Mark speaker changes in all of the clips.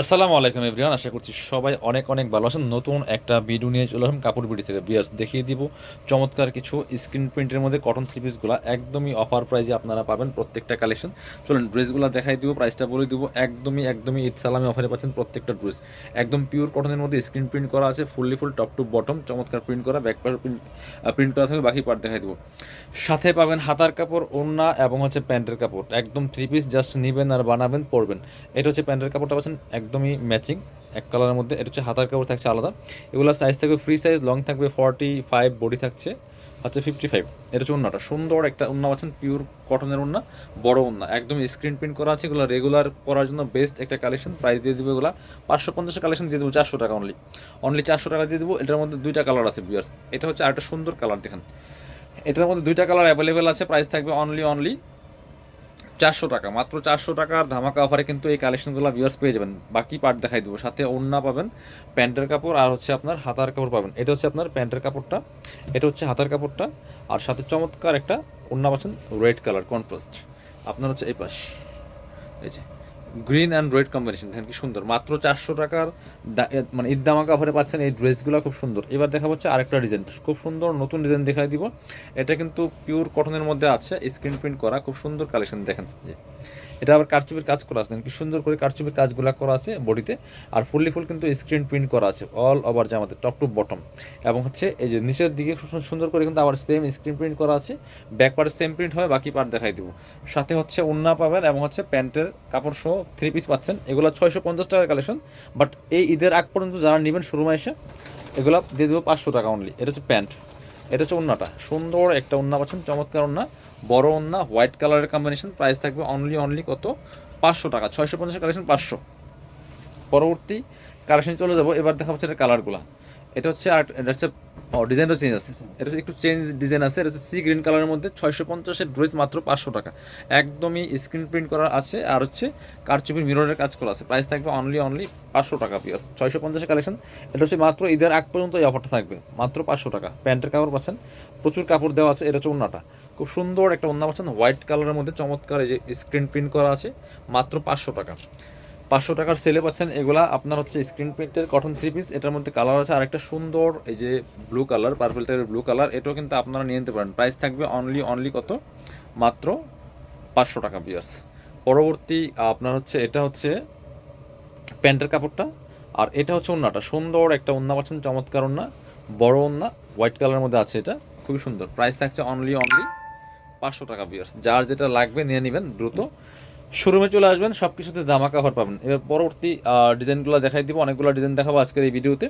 Speaker 1: আসসালামু আলাইকুম এভরিওয়ান, আশা করছি সবাই অনেক অনেক ভালো আছেন। নতুন একটা ভিডিও নিয়ে চলে আসলাম কাপড় বিডি থেকে। বিয়ার্স, দেখিয়ে দিব চমৎকার কিছু স্ক্রিন প্রিন্টের মধ্যে কটন থ্রি পিসগুলো একদমই অফার প্রাইজে আপনারা পাবেন প্রত্যেকটা কালেকশন চলুন ড্রেসগুলো দেখাই দিব প্রাইসটা বলে দিব। একদমই একদমই ঈদ সালামি অফারে পাচ্ছেন প্রত্যেকটা ড্রেস একদম পিওর কটনের মধ্যে স্ক্রিন প্রিন্ট করা আছে fully full top to bottom চমৎকার প্রিন্ট করা ব্যাক পার্ট প্রিন্ট প্রিন্ট করা থাকবে, বাকি পার্ট দেখাই দিব। সাথে পাবেন হাতার কাপড়, ওড়না এবং হচ্ছে প্যান্টের কাপড়। একদম থ্রি পিস জাস্ট নেবেন আর বানাবেন, পরবেন। এটা হচ্ছে প্যান্টের কাপড়টা পাচ্ছেন একদমই ম্যাচিং। এক কালারের মধ্যে। এটা হচ্ছে হাতার কাপড় থাকছে আলাদা। এগুলো সাইজ থাকবে ফ্রি সাইজ লং থাকবে ফর্টি ফাইভ বডি থাকছে হচ্ছে ফিফটি ফাইভ এটা হচ্ছে উন্নাটা সুন্দর একটা উন্না পাচ্ছেন পিওর কটনের উন্না বড় উন্না একদম স্ক্রিন প্রিন্ট করা আছে। এগুলো রেগুলার করার জন্য বেস্ট একটা কালেকশন প্রাইস দিয়ে দেবো এগুলো। পাঁচশো পঞ্চাশ কালেকশন দিয়ে দেবো চারশো টাকা অনলি অনলি চারশো টাকা দিয়ে দেবো। এটার মধ্যে দুইটা কালার আছে বিয়ার্স এটা হচ্ছে আরেকটা সুন্দর কালার দেখেন। এটার মধ্যে দুইটা কালার অ্যাভেলেবেল আছে। প্রাইস থাকবে অনলি অনলি চারশো টাকা, মাত্র চারশো টাকার ধামাকা অফারে কিন্তু এই কালেকশনগুলো ভিউয়ার্স পেয়ে যাবেন। বাকি পার্ট দেখাই দেবো। সাথে ওড়না পাবেন, প্যান্টের কাপড় আর হচ্ছে আপনার হাতার কাপড় পাবেন। এটা হচ্ছে আপনার প্যান্টের কাপড়টা, এটা হচ্ছে হাতার কাপড়টা আর সাথে চমৎকার একটা ওড়না পাচ্ছেন রেড কালার কন্ট্রাস্ট আপনার হচ্ছে এই পাশ, এই যে। গ্রিন অ্যান্ড রেড কম্বিনেশন, দেখেন কি সুন্দর। মাত্র চারশো টাকার মানে ঈদ দামা কাভারে পাচ্ছেন এই ড্রেসগুলো খুব সুন্দর। এবার দেখা হচ্ছে আরেকটা ডিজাইন। খুব সুন্দর নতুন ডিজাইন দেখাই দিব। এটা কিন্তু পিওর কটনের মধ্যে আছে স্ক্রিন প্রিন্ট করা, খুব সুন্দর কালেকশন দেখেন। এটা আবার কারচুপির কাজ করা আছে। কি সুন্দর করে কারচুপির কাজগুলো করা আছে বডিতে। আর ফুললি ফুল কিন্তু স্ক্রিন প্রিন্ট করা আছে অল ওভার জামাতে টপ টু বটম এবং হচ্ছে এই যে নিচের দিকে সুন্দর করে কিন্তু আবার সেম স্ক্রিন প্রিন্ট করা আছে। ব্যাক পার্ট সেম প্রিন্ট হবে বাকি পার্ট দেখাই দেবো। সাথে হচ্ছে ওন্না পাবেন এবং হচ্ছে প্যান্টের কাপড় সহ থ্রি পিস পাচ্ছেন। এগুলো ছয়শো পঞ্চাশ টাকার কালেকশন বাট এই ঈদের আগ পর্যন্ত যারা নেবেন শোরুমে এসে, এগুলো দিয়ে দেবো পাঁচশো টাকা অনলি এটা হচ্ছে প্যান্ট। এটা হচ্ছে ওন্নাটা সুন্দর একটা ওন্না পাচ্ছেন, চমৎকার ওন্না বড় ওন্না হোয়াইট কালারের কম্বিনেশন প্রাইস থাকবে অনলি অনলি কত? পাঁচশো টাকা ছয়শো পঞ্চাশ কালেকশন পাঁচশো। পরবর্তী কালেকশন চলে যাব এবার দেখা হচ্ছে এটা কালারগুলো এটা হচ্ছে আর এটা হচ্ছে ডিজাইনটা চেঞ্জ আছে। এটা হচ্ছে একটু চেঞ্জ ডিজাইন আছে এটা হচ্ছে সি গ্রিন কালারের মধ্যে ছয়শো পঞ্চাশের ড্রেস মাত্র পাঁচশো টাকা। একদমই স্ক্রিন প্রিন্ট করা আছে আর হচ্ছে কারচুপির মিররের কাজ করা আছে। প্রাইস থাকবে অনলি অনলি পাঁচশো টাকা পিয়াস ছয়শো পঞ্চাশের কালেকশন এটা হচ্ছে মাত্র ঈদের আগ পর্যন্ত এই অফারটা থাকবে মাত্র পাঁচশো টাকা। প্যান্টের কাপড় পাচ্ছেন প্রচুর কাপড় দেওয়া আছে এটা হচ্ছে ওন্নাটা খুব সুন্দর একটা ওন্না পাচ্ছেন। হোয়াইট কালারের মধ্যে চমৎকার এই যে স্ক্রিন প্রিন্ট করা আছে, মাত্র পাঁচশো টাকা। পাঁচশো টাকার সেলে পাচ্ছেন, এগুলা আপনার হচ্ছে স্ক্রিন প্রিন্টের কটন থ্রি পিস এটার মধ্যে কালার আছে আর একটা সুন্দর এই যে ব্লু কালার পার্পল টাইপের ব্লু কালার এটাও কিন্তু আপনারা নিয়ে নিতে পারেন। প্রাইস থাকবে অনলি অনলি কত? মাত্র পাঁচশো টাকা বিয়াস পরবর্তী, আপনার হচ্ছে, এটা হচ্ছে প্যান্টের কাপড়টা, আর এটা হচ্ছে ওন্নাটা সুন্দর একটা ওন্না পাচ্ছেন, চমৎকার ওন্না বড় ওন্না হোয়াইট কালারের মধ্যে আছে এটা, খুবই সুন্দর। প্রাইস থাকছে অনলি অনলি পাঁচশো টাকা বিয়ার্স যার যেটা লাগবে নিয়ে নেবেন দ্রুত। শোরুমে চলে আসবেন সব কিছুতে দামা কাভার পাবেন। এবার পরবর্তী ডিজাইনগুলো দেখাই দিব, অনেকগুলো ডিজাইন দেখাবো আজকের এই ভিডিওতে।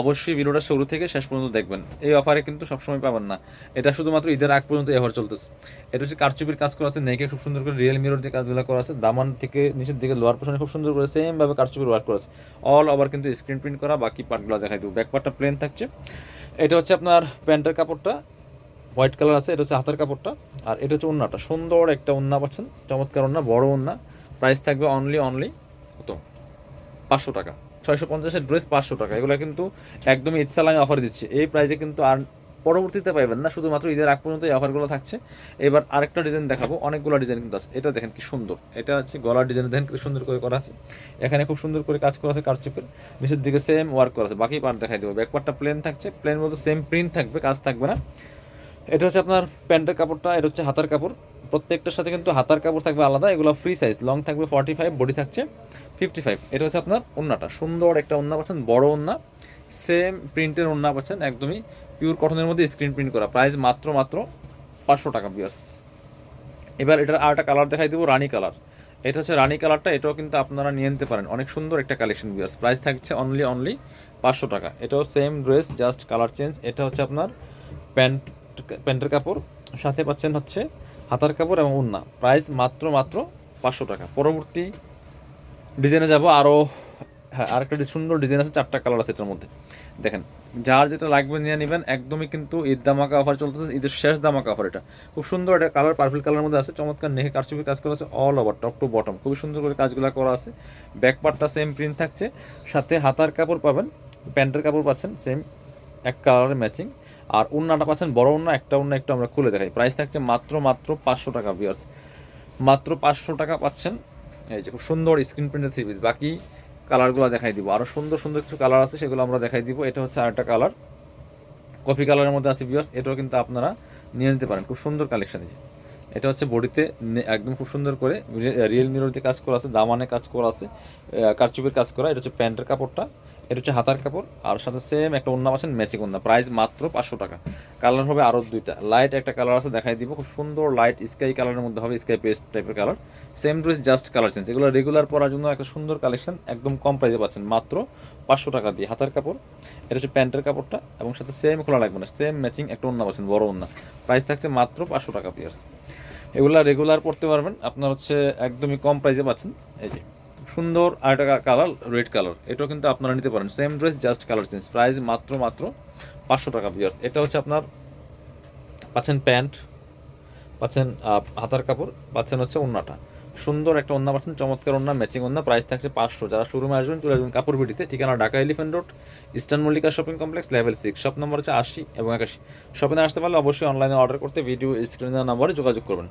Speaker 1: অবশ্যই ভিডিওটা শুরু থেকে শেষ পর্যন্ত দেখবেন। এই অফারে কিন্তু সবসময় পাবেন না। এটা শুধুমাত্র ঈদের আগ পর্যন্ত অফার চলতেছে। এটা হচ্ছে কারচুপির কাজ করা আছে নেকে খুব সুন্দর করে রিয়েল মিরর দিয়ে কাজগুলো করা আছে, দামান থেকে নিচের দিকে লোয়ার পোর্শনে খুব সুন্দর করে সেম ভাবে কারচুপির ওয়ার্ক করা আছে। অল ওভার কিন্তু স্ক্রিন প্রিন্ট করা, বাকি পার্টগুলো দেখাই দেবো। ব্যাক পার্টটা প্লেন থাকছে। এটা হচ্ছে আপনার প্যান্টের কাপড়টা হোয়াইট কালার আছে, এটা হচ্ছে হাতের কাপড়টা। আর এটা হচ্ছে ওন্নাটা সুন্দর একটা ওন্না পাচ্ছেন। চমৎকার ওন্না বড় ওন্না প্রাইস থাকবে অনলি অনলি কত? পাঁচশো টাকা। ছয়শো পঞ্চাশের ড্রেস পাঁচশো টাকা। এগুলো কিন্তু একদমই ইচ্ছালামে অফার দিচ্ছি। এই প্রাইসে কিন্তু আর পরবর্তীতে পাইবেন না। শুধুমাত্র ঈদের আগ পর্যন্ত এই অফারগুলো থাকছে। এবার আরেকটা ডিজাইন দেখাবো। অনেকগুলো ডিজাইন কিন্তু আছে। এটা দেখেন কি সুন্দর। এটা হচ্ছে গলার ডিজাইন দেখেন কি সুন্দর করে করা আছে। এখানে খুব সুন্দর করে কাজ করা আছে কারচুপের। নিচের দিকে সেম ওয়ার্ক করা আছে। বাকি পার্ট দেখাই দেবো। ব্যাক পার্টটা প্লেন থাকছে। প্লেন বলতে সেম প্রিন্ট থাকবে, কাজ থাকবে না। এটা হচ্ছে আপনার প্যান্টের কাপড়টা, এটা হচ্ছে হাতার কাপড়। প্রত্যেকটার সাথে কিন্তু হাতার কাপড় থাকবে আলাদা, এগুলো ফ্রি সাইজ লং থাকবে ফর্টি ফাইভ বডি থাকছে ফিফটি ফাইভ এটা হচ্ছে আপনার ওন্নাটা, সুন্দর একটা ওন্না পাচ্ছেন, বড় ওন্না। সেম প্রিন্টের ওন্না পাচ্ছেন, একদমই পিওর কটনের মধ্যে স্ক্রিন প্রিন্ট করা। প্রাইস মাত্র মাত্র পাঁচশো টাকা বিয়ার্স এবার এটার আর একটা কালার দেখাই দেবো, রানী কালার এটা হচ্ছে রানী কালারটা এটাও কিন্তু আপনারা নিয়ে নিতে পারেন। অনেক সুন্দর একটা কালেকশন বিয়ার্স প্রাইস থাকছে অনলি অনলি পাঁচশো টাকা। এটাও same dress just colour change এটা হচ্ছে আপনার প্যান্ট প্যান্টের কাপড়, সাথে পাচ্ছেন হচ্ছে হাতার কাপড় এবং উন্না। প্রাইস মাত্র মাত্র পাঁচশো টাকা। পরবর্তী ডিজাইনে যাব আরও হ্যাঁ আরেকটা ডি- সুন্দর ডিজাইন আছে, চারটা কালার আছে এটার মধ্যে। দেখেন, যার যেটা লাগবে নিয়ে নেবেন, একদমই কিন্তু ঈদ দামাকা অফার চলতেছে, ঈদের শেষ দামাকা অফার এটা। খুব সুন্দর এটা কালার পার্পল কালার মধ্যে আছে, চমৎকার নেহে কারচুপি কাজ করা আছে all over top to bottom খুবই সুন্দর করে কাজগুলো করা আছে। ব্যাক পার্টটা সেম প্রিন্ট থাকছে, সাথে হাতার কাপড় পাবেন, প্যান্টের কাপড় পাচ্ছেন সেম এক কালারের ম্যাচিং আর উন্নাটা পাচ্ছেন, বড় উন্না, একটা উন্না একটু আমরা খুলে দেখাই। প্রাইস থাকছে মাত্র মাত্র পাঁচশো টাকা বিয়ার্স মাত্র পাঁচশো টাকা পাচ্ছেন। এই যে খুব সুন্দর স্ক্রিন প্রিন্টের থ্রি পিস বাকি কালারগুলো দেখাই দিব। আরও সুন্দর সুন্দর কিছু কালার আছে, সেগুলো আমরা দেখাই দিব। এটা হচ্ছে আরেকটা কালার কফি কালারের মধ্যে আছে বিয়াস এটাও কিন্তু আপনারা নিয়ে নিতে পারেন। খুব সুন্দর কালেকশন এটা হচ্ছে বডিতে একদম খুব সুন্দর করে রিয়েল মিরর দিয়ে কাজ করা আছে, দামানে কাজ করা আছে কারচুপের কাজ করা। এটা হচ্ছে প্যান্টের কাপড়টা। এটা হচ্ছে হাতার কাপড়, আর সাথে সেম একটা ওন্না পাচ্ছেন ম্যাচিং ওন্না প্রাইস মাত্র পাঁচশো টাকা। কালার হবে আরও দুইটা। লাইট একটা কালার আছে, দেখাই দিব। খুব সুন্দর লাইট স্কাই কালারের মধ্যে হবে স্কাই পেস্ট টাইপের colour same dress just colour change regular regular পরার জন্য একটা সুন্দর কালেকশন একদম কম প্রাইসে পাচ্ছেন। মাত্র পাঁচশো টাকা দিয়ে হাতার কাপড়। এটা হচ্ছে প্যান্টের কাপড়টা, এবং সাথে সেম খোলা লাগবে না। সেম ম্যাচিং একটা ওন্না পাচ্ছেন, বড় ওন্না প্রাইস থাকছে মাত্র পাঁচশো টাকা পিয়ার্স এগুলা রেগুলার পড়তে পারবেন। আপনার হচ্ছে একদমই কম প্রাইসে পাচ্ছেন। এই যে। সুন্দর আর একটা কালার রেড কালার এটাও কিন্তু আপনারা নিতে পারেন। Same dress just colour change price মাত্র মাত্র পাঁচশো টাকা পিয়ার্স এটা হচ্ছে আপনার, পাচ্ছেন প্যান্ট, পাচ্ছেন হাতার কাপড়, পাচ্ছেন হচ্ছে ওন্নাটা। সুন্দর একটা অন্য পাচ্ছেন, চমৎকার ওন্না ম্যাচিং অন্য প্রাইস থাকছে পাঁচশো। যারা শোরুমে আসবেন, চলে আসবেন কাপড় বিটিতে ঠিকানা Dhaka Elephant Road Eastern Mallika Shopping Complex level six shop number হচ্ছে আশি এবং একাশি। শপিংয়ে আসতে পারলে অবশ্যই অনলাইনে অর্ডার করতে ভিডিও স্ক্রিনের নাম্বারে যোগাযোগ করবেন।